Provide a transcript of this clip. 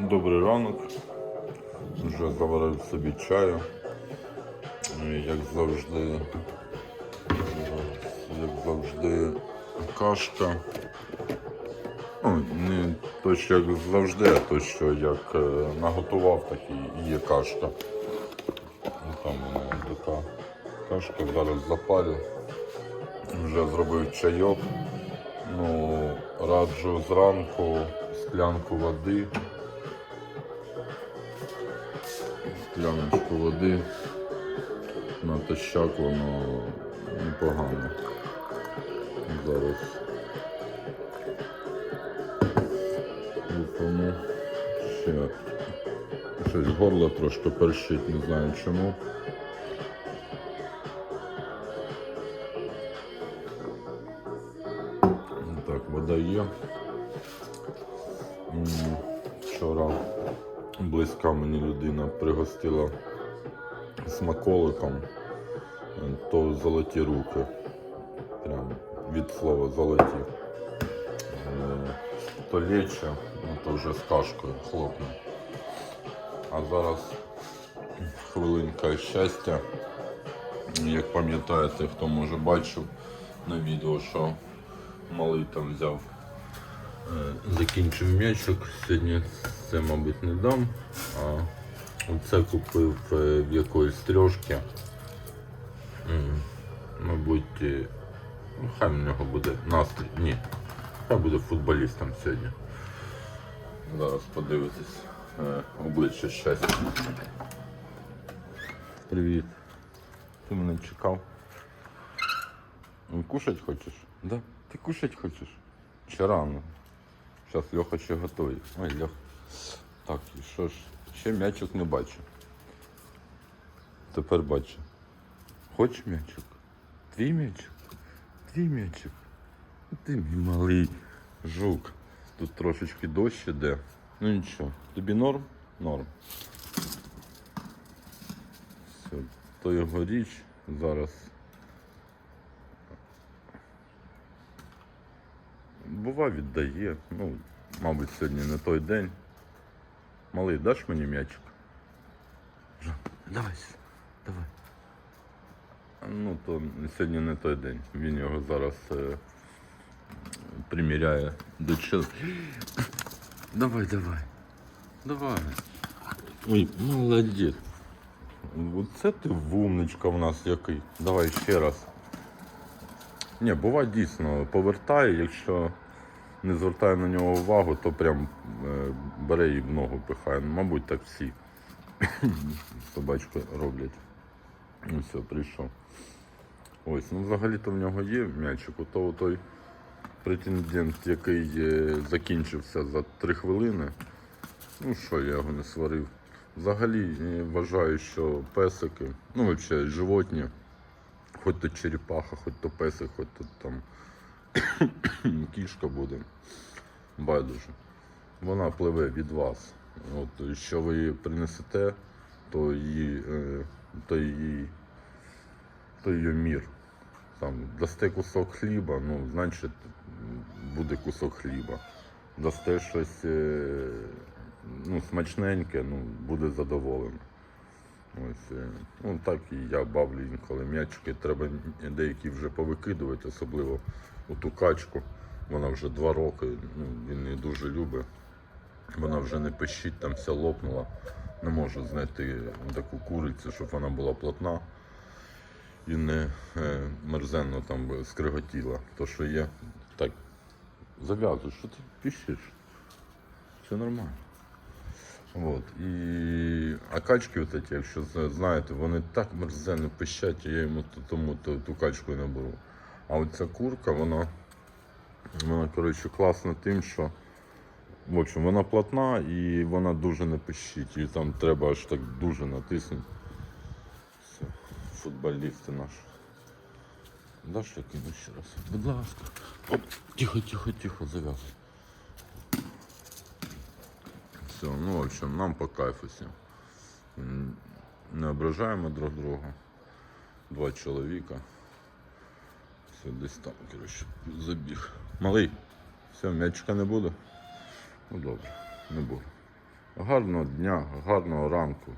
Добрий ранок. Вже заварив собі чаю. Ну, Як завжди, як завжди, кашка. Ну, не то, що як завжди, а то, що як е, наготував, так і є кашка. Ну, Там така кашка, зараз запалю. Вже зробив чайок. Ну, раджу зранку склянку води. Скляночку води. Натощак воно непогано. Зараз. Випану ще. Щось горло трошки першить, не знаю чому. Так, вода є. Вчора близька мені людина пригостила смаколиком, е, то золоті руки. Прям від слова золоті. Е, То лече, ну то вже з кашкою хлопне. А зараз хвилинка щастя. Як пам'ятаєте, хто може бачив на відео, що малий там взяв, закінчив м'ячик. Сьогодні це, мабуть, не дам. А оце купив е, в якоїсь трьошки. Мабуть, е, ну, хай в нього буде настрій. Ні. Хай буде футболістом сьогодні. Зараз подивитись е, обличчя щастя. Привіт. Ти мене чекав. Кушать хочеш? Да? Ти кушать хочеш? Чи рано? Зараз Льоха ще готує. Ой, Льох. Так, і що ж? Ще м'ячик не бачу. Тепер бачу. Хочеш м'ячик? Твій м'ячик? Твій м'ячик. Ну, Ти мій малий жук. Тут трошечки дощ іде. Ну нічого. Тобі норм? Норм. Все, то його річ зараз. Бува віддає. Ну, мабуть, сьогодні не той день. Малий, даш мені м'ячик? Жан, давай, давай. Ну, то сьогодні не той день. Він його зараз е, приміряє до чого. Давай, давай. Давай. Ой, молодець. Оце ти вумничка в нас який. Давай ще раз. Ні, буває дійсно повертає, якщо не звертає на нього увагу, то прям е, бере і в ногу пихає. Ну, Мабуть, так всі собачки роблять. Ну все, прийшов. Ось, ну взагалі-то в нього є м'ячик, ото той претендент, який е, закінчився за 3 хвилини. Ну що, я його не сварив. Взагалі е, вважаю, що песики, ну взагалі животні, хоч то черепаха, хоч то песик, хоч то там кішка буде. Байдуже. Вона пливе від вас. От, що ви їй принесете, то її, е, то її, то її мір. Там, дасте кусок хліба, ну, значить буде кусок хліба. Дасте щось е, ну, смачненьке, ну, буде задоволений. Ось, е, ну, так і я бавлю інколи м'ячики. Треба деякі вже повикидувати, особливо у ту качку. Вона вже два роки, ну, він її дуже любить. Вона вже не пищить, там вся лопнула. Не можу знайти таку курицю, щоб вона була плотна і не е, мерзенно там скриготіла. То, що є, так, зав'язуй, що ти пищиш? Все нормально. От. І... А качки, от эти, якщо знаєте, вони так мерзенно пищать, я йому тому ту качку не беру. А от ця курка, вона, вона коротше, класна тим, що в общем, вона плотна і вона дуже не пищить. І там треба аж так дуже натиснути. Все, футболісти наші. Даш я кину ще раз. Будь ласка. Оп, тихо, тихо, тихо, зав'язуй. Все, ну в общем, нам по кайфу всім. Не ображаємо друг друга. Два чоловіка. Все, десь там, коротше, забіг. Малий, все, м'ячика не буде. Ну добре, не буду. Гарного дня, гарного ранку.